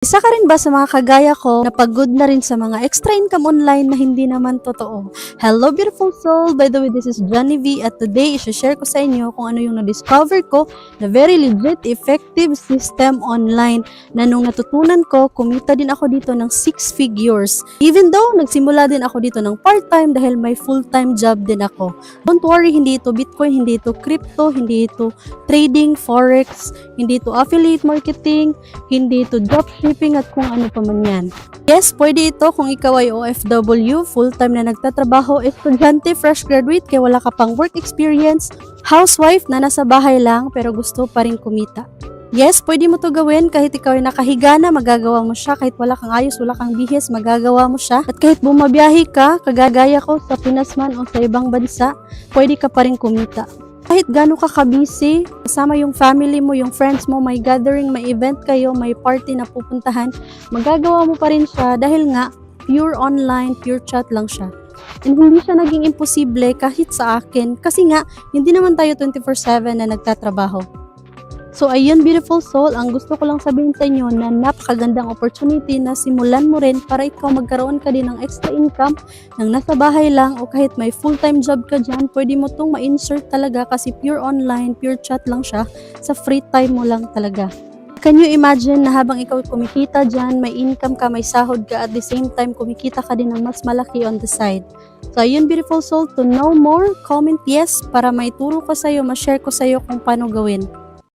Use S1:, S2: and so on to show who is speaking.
S1: Isa ka rin ba sa mga kagaya ko na pagod na rin sa mga extra income online na hindi naman totoo? Hello beautiful soul! By the way, this is Johnny V at today isi-share ko sa inyo kung ano yung na-discover ko na very legit, effective system online na nung natutunan ko, kumita din ako dito ng 6 figures. Even though nagsimula din ako dito ng part-time dahil may full-time job din ako. Don't worry, hindi ito Bitcoin, hindi ito crypto, hindi ito trading, forex, hindi ito affiliate marketing, hindi ito dropshipping at kung ano pa man yan. Yes, pwede ito kung ikaw ay OFW, full-time na nagtatrabaho, estudyante, fresh graduate, kaya wala ka pang work experience, housewife na nasa bahay lang pero gusto pa rin kumita. Yes, pwede mo to gawin kahit ikaw ay nakahiga na, magagawa mo siya. Kahit wala kang ayos, wala kang bihis, magagawa mo siya. At kahit bumabiyahe ka, kagagaya ko sa Pinas man o sa ibang bansa, pwede ka pa rin kumita. Kahit gano'n ka kabisi, kasama yung family mo, yung friends mo, may gathering, may event kayo, may party na pupuntahan, magagawa mo pa rin siya dahil nga, pure online, pure chat lang siya. And hindi siya naging imposible kahit sa akin kasi nga, hindi naman tayo 24-7 na nagtatrabaho. So ayun beautiful soul, ang gusto ko lang sabihin sa inyo na napakagandang opportunity na simulan mo rin para ikaw magkaroon ka din ng extra income nang nasa bahay lang o kahit may full-time job ka dyan, pwede mo itong ma-insert talaga kasi pure online, pure chat lang siya, sa free time mo lang talaga. Can you imagine na habang ikaw kumikita dyan, may income ka, may sahod ka, at the same time kumikita ka din ng mas malaki on the side. So ayun beautiful soul, to know more, comment yes para may turo ko sa'yo, ma-share ko sa'yo kung paano gawin.